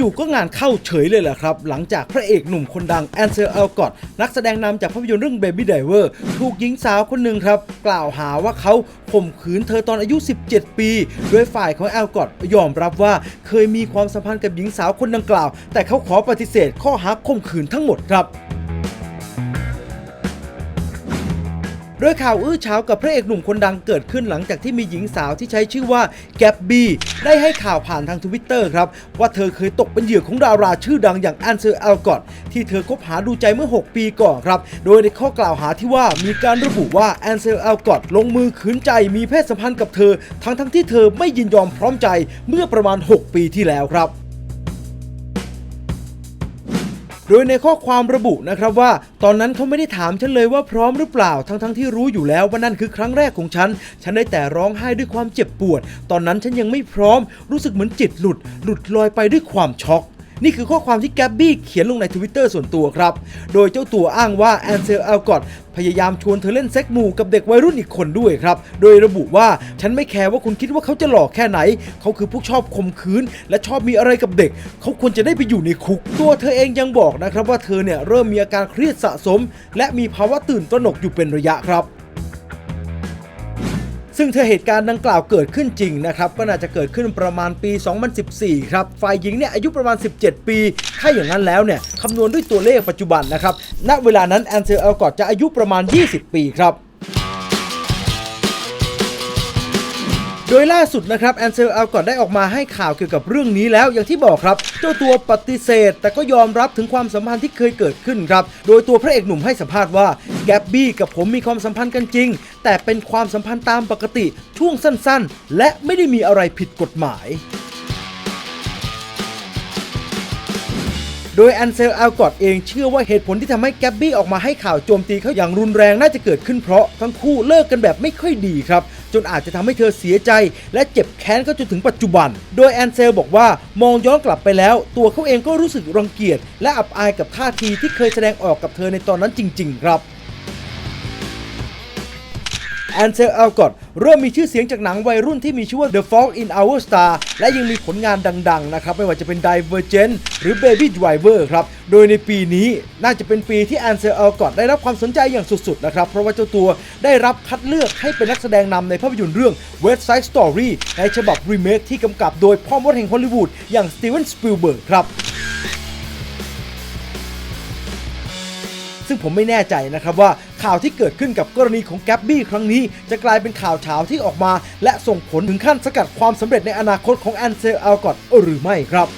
จู่ๆก็งานเข้าเฉยเลยแหละครับ หลังจากพระเอกหนุ่มคนดังแอนเซลเอลกอตนักแสดงนำจากภาพยนตร์เรื่อง Baby Driver ถูกหญิงสาวคนหนึ่งครับ กล่าวหาว่าเขาข่มขืนเธอตอนอายุ 17 ปี โดยฝ่ายของแอลกอตยอมรับว่าเคยมีความสัมพันธ์กับหญิงสาวคนดังกล่าว แต่เขาขอปฏิเสธข้อหาข่มขืนทั้งหมดครับ ดยข่าวอื้อเช้ากับพระเอกหนุ่มคนดังเกิดขึ้นหลังจากที่มีหญิงสาวที่ใช้ชื่อว่าแกบบี้ได้ให้ข่าวผ่านทางทวิตเตอร์ครับ ว่าเธอเคยตกเป็นเหยื่อของดาราชื่อดังอย่างแอนเซอร์แอลกอตที่เธอคบหาดูใจเมื่อ 6 ปีก่อนครับ โดยในข้อกล่าวหาที่ว่ามีการระบุว่าแอนเซอร์แอลกอตลงมือขืนใจมีเพศสัมพันธ์กับเธอ ทั้งทั้งที่เธอไม่ยินยอมพร้อมใจเมื่อประมาณ 6 ปีที่แล้วครับ โดยในข้อความระบุนะครับว่า ตอนนั้นเขาไม่ได้ถามฉันเลยว่าพร้อมหรือเปล่าทั้งๆทที่รู้อยู่แล้วว่านั่นคือครั้งแรกของฉัน ฉันได้แต่ร้องไห้ด้วยความเจ็บปวด ตอนนั้นฉันยังไม่พร้อม รู้สึกเหมือนจิตหลุด หลุดลอยไปด้วยความช็อก นี่คือข้อความที่แกบบี้เขียนลงในทวิตเตอร์ส่วนตัวครับ โดยเจ้าตัวอ้างว่าแอนเซลแอลกอตพยายามชวนเธอเล่นเซ็กมูกับเด็กวัยรุ่นอีกคนด้วยครับ โดยระบุว่าฉันไม่แคร์ว่าคุณคิดว่าเขาจะหลอกแค่ไหน เขาคือพวกชอบข่มขืน และชอบมีอะไรกับเด็ก เขาควรจะได้ไปอยู่ในคุก ตัวเธอเองยังบอกนะครับว่าเธอเนี่ยเริ่มมีอาการเครียดสะสม และมีภาวะตื่นตระหนกอยู่เป็นระยะครับ ซึ่งเธอเหตุการณ์ดังกล่าวเกิดขึ้นจริงนะครับ ก็น่าจะเกิดขึ้นประมาณปี 2014 ครับ ฝ่ายหญิงเนี่ยอายุประมาณ 17 ปี ถ้าอย่างนั้นแล้วเนี่ยคำนวณด้วยตัวเลขปัจจุบันนะครับ ณ เวลานั้นแอนเซลเอลกอตจะอายุประมาณ 20 ปีครับ ดยล่าสุดนะครับแอนเซลอัลกอตได้ออกมาให้ข่าวเกี่ยวกับเรื่องนี้แล้วอย่างที่บอกครับ เจ้าตัวปฏิเสธ แต่ก็ยอมรับถึงความสัมพันธ์ที่เคยเกิดขึ้นครับโดยตัวพระเอกหนุ่มให้สัมภาษณ์ว่าแกบบี้กับผมมีความสัมพันธ์กันจริง แต่เป็นความสัมพันธ์ตามปกติช่วงสั้นๆ และไม่ได้มีอะไรผิดกฎหมาย โดยแอนเซลอัลกอตเองเชื่อว่าเหตุผลที่ทำให้แกบบี้ออกมาให้ข่าวโจมตีเขาอย่างรุนแรงน่าจะเกิดขึ้นเพราะทั้งคู่เลิกกันแบบไม่ค่อยดีครับ จนอาจจะทำให้เธอเสียใจ และเจ็บแค้นก็จนถึงปัจจุบัน โดยแอนเซลบอกว่ามองย้อนกลับไปแล้ว ตัวเขาเองก็รู้สึกรังเกียจ และอับอายกับท่าทีที่เคยแสดงออกกับเธอในตอนนั้นจริง ๆ ครับ แอนเซลอัลกอตเริ่มมีชื่อเสียงจากหนังวัยรุ่นที่มีชื่อว่า The Fault in Our Star และยังมีผลงานดังๆนะครับไม่ว่าจะเป็น Divergent หรือ Baby Driver ครับโดยในปีนี้น่าจะเป็นปีที่แอนเซลอัลกอตได้รับความสนใจอย่างสุดๆนะครับเพราะว่าเจ้าตัวได้รับคัดเลือกให้เป็นนักแสดงนำในภาพยนตร์เรื่อง West Side Story ในฉบับรีเมคที่กำกับโดยพ่อมดแห่งฮอลลีวูดอย่างสตีเวนสปิลเบิร์กครับซึ่งผมไม่แน่ใจนะครับว่า ข่าวที่เกิดขึ้นกับกรณีของแกบบี้ครั้งนี้ จะกลายเป็นข่าวเช้าที่ออกมา และส่งผลถึงขั้นสกัดความสำเร็จในอนาคตของแอนเซลอัลกอตหรือไม่ครับ